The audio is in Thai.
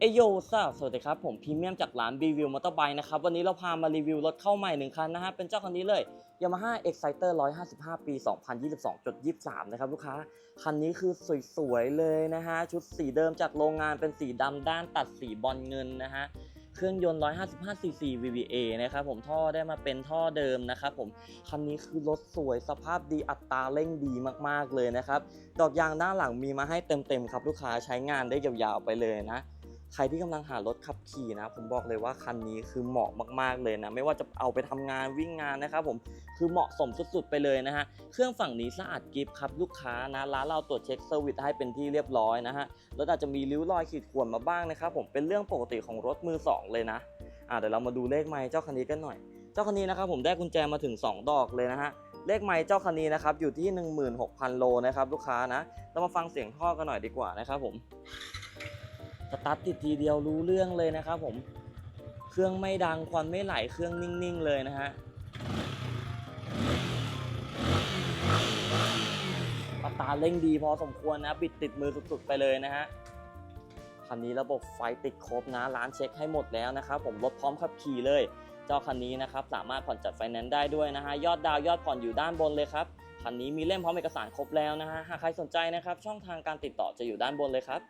เอโยซ่าสวัสดีครับ ผมพรีเมียมจากร้าน b ีวิวมอเตอร์ไบค์นะครับ วันนี้เราพามารีวิวรถเข้าใหม่หนึ่งคันนะฮะ เป็นเจ้าคันนี้เลย Yamaha Exciter 155 ปี 2022.23 นะครับลูกค้า คันนี้คือสวยๆ เลยนะฮะ ชุดสีเดิมจากโรงงานเป็นสีดำด้านตัดสีบอลเงินนะฮะเครื่องยนต์ 155cc VVA นะครับผมท่อได้มาเป็นท่อเดิมนะครับผมคันนี้คือรถสวยสภาพดีอัตราเร่งดีมากๆเลยนะครับ ดอกยางด้านหลังมีมาให้เต็มๆครับลูกค้าใช้งานได้ยาวๆไปเลยนะ ใครที่กำลังหารถขับขี่นะ ผมบอกเลยว่าคันนี้คือเหมาะมากๆเลยนะ ไม่ว่าจะเอาไปทำงานวิ่งงานนะครับผมคือเหมาะสมสุดๆไปเลยนะฮะเครื่องฝั่งนี้สะอาดกริฟครับลูกค้านะร้านเราตรวจเช็คเซอร์วิสให้เป็นที่เรียบร้อยนะฮะรถอาจจะมีริ้วรอยขีดข่วนมาบ้างนะครับผมเป็นเรื่องปกติของรถมือสองเลยนะอ่าเดี๋ยวเรามาดูเลขไมล์เจ้าคันนี้กันหน่อย เจ้าคันนี้นะครับผมได้กุญแจมาถึง 2 ดอกเลยนะฮะเลขไมล์เจ้าคันนี้นะครับอยู่ที่ 16,000 โลนะครับลูกค้านะเรามาฟังเสียงท่อกันหน่อยดีกว่านะครับผม สตาร์ทติดทีเดียวรู้เรื่องเลยนะครับผม เครื่องไม่ดังควันไม่ไหลเครื่องนิ่งๆเลยนะฮะอัตราเร่งดีพอสมควรนะ บิดติดมือสุดๆไปเลยนะฮะคันนี้ระบบไฟติดครบนะ ร้านเช็คให้หมดแล้วนะครับผมรถพร้อมขับขี่เลย เจ้าคันนี้นะครับสามารถผ่อนจัดไฟแนนซ์ได้ด้วยนะฮะ ยอดดาวยอดผ่อนอยู่ด้านบนเลยครับ คันนี้มีเล่มพร้อมเอกสารครบแล้วนะฮะ หากใครสนใจนะครับ ช่องทางการติดต่อจะอยู่ด้านบนเลยครับ